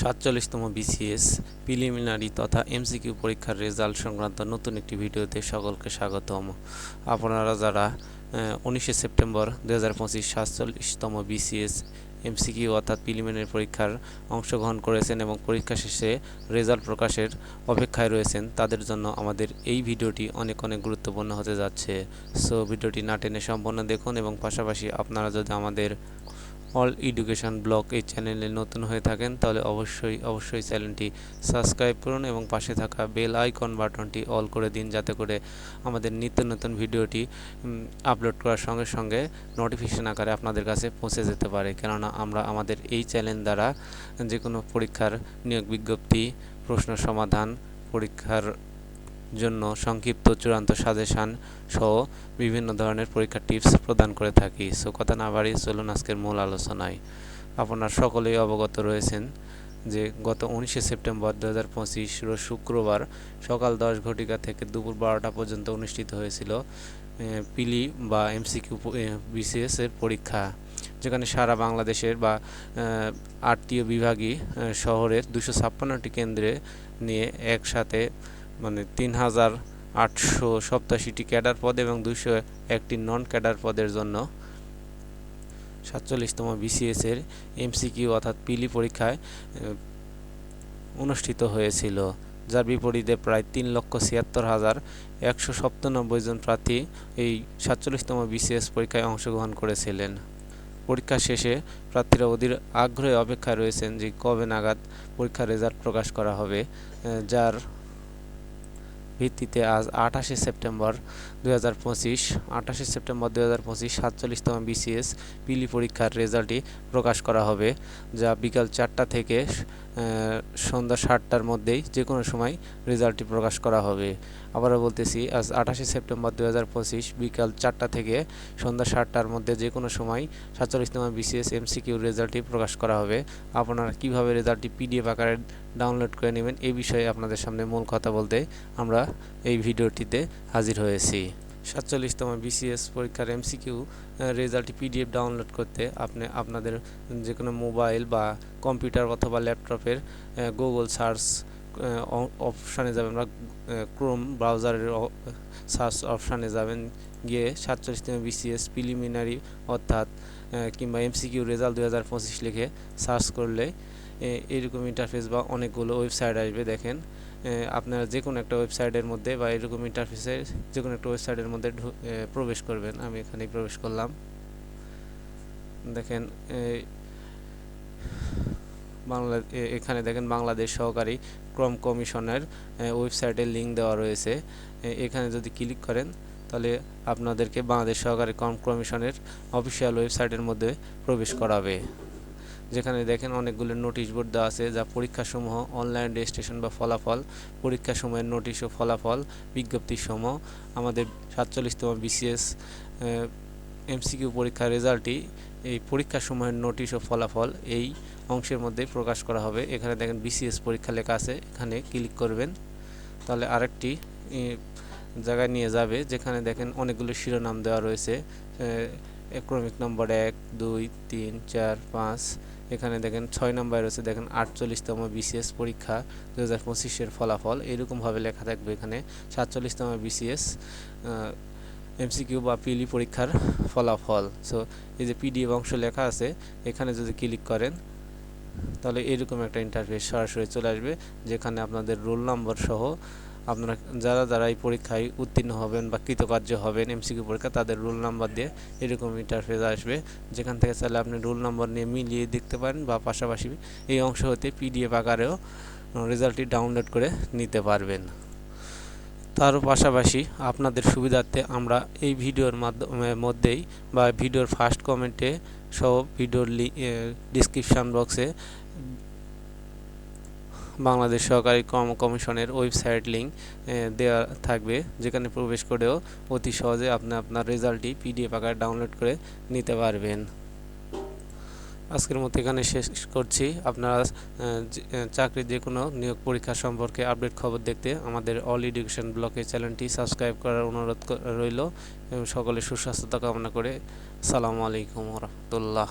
সাতচল্লিশতম BCS preliminary তথা MCQ পরীক্ষার রেজাল্ট সংক্রান্ত নতুন একটি ভিডিওতে সকলকে স্বাগতম। আপনারা যারা উনিশে সেপ্টেম্বর দু হাজার পঁচিশ সাতচল্লিশতম বিসিএস এমসিকিউ অর্থাৎ প্রিলিমিনারি পরীক্ষার অংশগ্রহণ করেছেন এবং পরীক্ষা শেষে রেজাল্ট প্রকাশের অপেক্ষায় রয়েছেন, তাদের জন্য আমাদের এই ভিডিওটি অনেক অনেক গুরুত্বপূর্ণ হতে যাচ্ছে। সো ভিডিওটি না টেনে সম্পূর্ণ দেখুন এবং পাশাপাশি আপনারা যদি আমাদের অল এডুকেশন ব্লগ এই চ্যানেলে নতুন হয়ে থাকেন, তাহলে অবশ্যই অবশ্যই চ্যানেলটি সাবস্ক্রাইব করুন এবং পাশে থাকা বেল আইকন বাটনটি অল করে দিন, যাতে করে আমাদের নিত্য নতুন ভিডিওটি আপলোড করার সঙ্গে সঙ্গে নোটিফিকেশন আকারে আপনাদের কাছে পৌঁছে যেতে পারে। কেননা আমরা আমাদের এই চ্যানেল দ্বারা যে কোনো পরীক্ষার নিয়োগ বিজ্ঞপ্তি, প্রশ্ন সমাধান, পরীক্ষার জন্য সংক্ষিপ্ত চূড়ান্ত সাজেশান সহ বিভিন্ন ধরনের পরীক্ষার টিপস প্রদান করে থাকি। সো কথা না বাড়িয়ে চলুন আজকের মূল আলোচনায়। আপনার সকলেই অবগত রয়েছেন যে গত উনিশে সেপ্টেম্বর দু হাজার পঁচিশ শুক্রবার সকাল দশ ঘটিকা থেকে দুপুর বারোটা পর্যন্ত অনুষ্ঠিত হয়েছিল পিলি বা এমসিকিউ বিসিএস এর পরীক্ষা, যেখানে সারা বাংলাদেশের বা আটটিও বিভাগী শহরের দুশো ছাপ্পান্নটি কেন্দ্রে নিয়ে একসাথে মানে তিন হাজার আটশো সপ্তাশিটি ক্যাডার পদ এবং দুশো একটি নন ক্যাডার পদের জন্য সাতচল্লিশতম বিসিএস এর এমসিকিউ অর্থাৎ পিলি পরীক্ষায় অনুষ্ঠিত হয়েছিল। যার বিপরীতে প্রায় তিন লক্ষ ছিয়াত্তর হাজার একশো সপ্তানব্বই জন প্রার্থী এই সাতচল্লিশতম বিসিএস পরীক্ষায় অংশগ্রহণ করেছিলেন। পরীক্ষা শেষে প্রার্থীরা অধীর আগ্রহে অপেক্ষায় রয়েছেন যে কবে নাগাদ পরীক্ষার রেজাল্ট প্রকাশ করা হবে যার ভিত্তিতে আজ আঠাশে সেপ্টেম্বর দুই হাজার পঁচিশ, আঠাশে সেপ্টেম্বর দুই হাজার পঁচিশ, সাতচল্লিশতম বিসিএস পিলি পরীক্ষার রেজাল্টটি প্রকাশ করা হবে, যা বিকাল চারটা থেকে সন্ধ্যা সাতটার মধ্যেই যে কোনো সময় রেজাল্টটি প্রকাশ করা হবে। আবারও বলতেছি, আজ আঠাশে সেপ্টেম্বর দু হাজার পঁচিশ, বিকাল চারটা থেকে সন্ধ্যা সাতটার মধ্যে যে কোনো সময় সাতচল্লিশতম বিসিএস এমসিকিউর রেজাল্টটি প্রকাশ করা হবে। আপনারা কীভাবে রেজাল্টটি পিডিএফ আকারে ডাউনলোড করে নেবেন। এই বিষয়ে আপনাদের সামনে মূল কথা বলতে আমরা এই ভিডিওটিতে হাজির হয়েছি। সাতচল্লিশতম বিসিএস পরীক্ষার এমসিকিউ রেজাল্টটি পিডিএফ ডাউনলোড করতে আপনি, আপনাদের যে কোনো মোবাইল বা কম্পিউটার অথবা ল্যাপটপের গুগল সার্চ অপশানে যাবেন বা ক্রোম ব্রাউজারের সার্চ অপশানে যাবেন। গিয়ে সাতচল্লিশতম বিসিএস প্রিলিমিনারি অর্থাৎ কিংবা এমসিকিউ রেজাল্ট দু হাজার পঁচিশ লিখে সার্চ করলে এরকম ইন্টারফেস বা অনেকগুলো ওয়েবসাইট আসবে, দেখেন। আপনারা যে কোনো একটা ওয়েবসাইটের মধ্যে বা এরকম ইন্টারফেসের যে কোনো একটা ওয়েবসাইটের মধ্যে প্রবেশ করবেন। আমি এখানে প্রবেশ করলাম। দেখেন বাংলা এখানে দেখেন বাংলাদেশ সহকারী ক্রম কমিশনের ওয়েবসাইটের লিঙ্ক দেওয়া রয়েছে। এখানে যদি ক্লিক করেন, তাহলে আপনাদেরকে বাংলাদেশ সহকারী ক্রম কমিশনের অফিসিয়াল ওয়েবসাইটের মধ্যে প্রবেশ করাবে। যেখানে দেখেন অনেকগুলো নোটিশ বোর্ড দেওয়া আছে, যা পরীক্ষাসমূহ অনলাইন রেজিস্ট্রেশন বা ফলাফল পরীক্ষা সময়ের নোটিশ ও ফলাফল, বিজ্ঞপ্তিসমূহ, আমাদের সাতচল্লিশতম বিসিএস এমসিকিউ পরীক্ষার রেজাল্টটি, এই পরীক্ষা সময়ের নোটিশ ও ফলাফল এই অংশের মধ্যে প্রকাশ করা হবে। এখানে দেখেন বিসিএস পরীক্ষা লেখা আছে, এখানে ক্লিক করবেন। তাহলে আরেকটি জায়গায় নিয়ে যাবে, যেখানে দেখেন অনেকগুলো শিরোনাম দেওয়া রয়েছে ক্রমিক নম্বর এক, দুই, তিন, চার, পাঁচ এখানে দেখেন ছয় নম্বর রয়েছে, দেখেন আটচল্লিশতম বিসিএস পরীক্ষা দু হাজার পঁচিশের ফলাফল। এরকমভাবে লেখা থাকবে এখানে, সাতচল্লিশতম বিসিএস এমসিকিউ বা পিলি পরীক্ষার ফলাফল। সো এই যে পিডিএফ অংশ লেখা আছে, এখানে যদি ক্লিক করেন, তাহলে এরকম একটা ইন্টারফেস সরাসরি চলে আসবে, যেখানে আপনাদের রোল নম্বর সহ আপনারা যারা যারা এই পরীক্ষায় উত্তীর্ণ হবেন বা কৃতকার্য হবেন এমসিকিউ পরীক্ষা, তাদের রোল নাম্বার দিয়ে এরকম ইন্টারফেস আসবে। যেখান থেকে চাইলে আপনি রোল নাম্বার নিয়ে মিলিয়ে দেখতে পারেন বা পাশাপাশি এই অংশ হতে পিডিএফ আকারেও রেজাল্টটি ডাউনলোড করে নিতে পারবেন। তার পাশাপাশি আপনাদের সুবিধার্থে আমরা এই ভিডিওর মাধ্যমে, মধ্যেই বা ভিডিওর ফার্স্ট কমেন্টে সহ ভিডিওর ডিসক্রিপশান বক্সে বাংলাদেশ সহকারী কর্ম কমিশনের ওয়েবসাইট লিঙ্ক দেওয়া থাকবে, যেখানে প্রবেশ করেও অতি সহজে আপনি আপনার রেজাল্টটি পিডিএফ আকারে ডাউনলোড করে নিতে পারবেন। আজকের মতো এখানে শেষ করছি। আপনারা চাকরির যে কোনো নিয়োগ পরীক্ষা সম্পর্কে আপডেট খবর দেখতে আমাদের অল এডুকেশন ব্লকের চ্যানেলটি সাবস্ক্রাইব করার অনুরোধ রইল। এবং সকলে সুস্বাস্থ্যতা কামনা করে, সালামু আলাইকুম রহমতুল্লাহ।